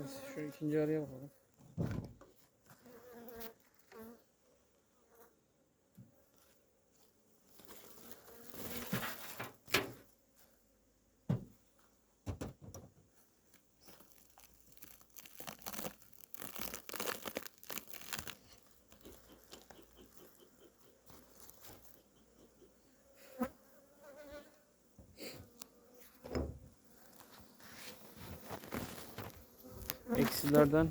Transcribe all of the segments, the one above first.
Neyse şu ikinci araya bakalım. Eksilerden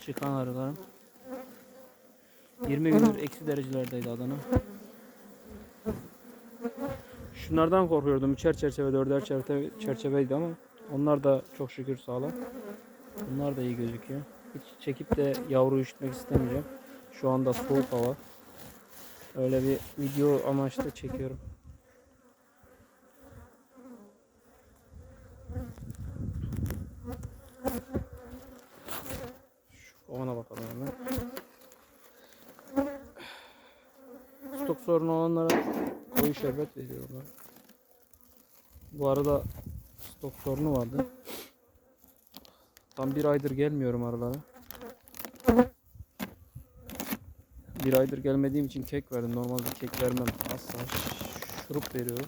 çıkan arılarım. 20 gündür eksi derecelerdeydi Adana. Şunlardan korkuyordum. Üçer çerçeve, dörder çerçeve, çerçeveydi ama onlar da çok şükür sağlam. Bunlar da iyi gözüküyor. Hiç çekip de yavru üşütmek istemeyeceğim. Şu anda soğuk hava. Öyle bir video amaçlı çekiyorum. Bakalım hemen. Stok sorunu olanlara koyu şerbet veriyorlar. Bu arada stok sorunu vardı. Tam bir aydır gelmiyorum aralara. Bir aydır gelmediğim için kek verdim. Normalde kek vermem. Asla şurup veriyorum.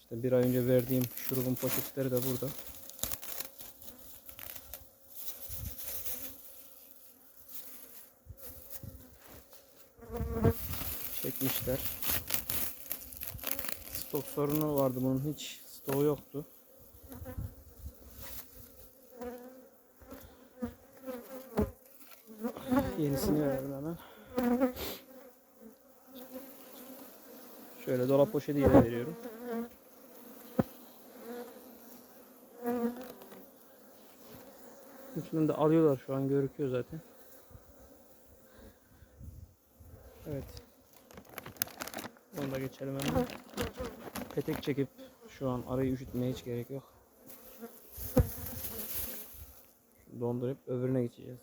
İşte bir ay önce verdiğim şurubun poşetleri de burada. Çekmişler. Stok sorunu vardı bunun hiç stoğu yoktu. Yenisini verdim hemen. Şöyle dolap poşetiyle veriyorum. Üçünü de alıyorlar şu an görüküyor zaten. Evet. Onu da geçelim hemen. Petek çekip şu an arayı üşütmeye hiç gerek yok. Dondurup öbürüne geçeceğiz.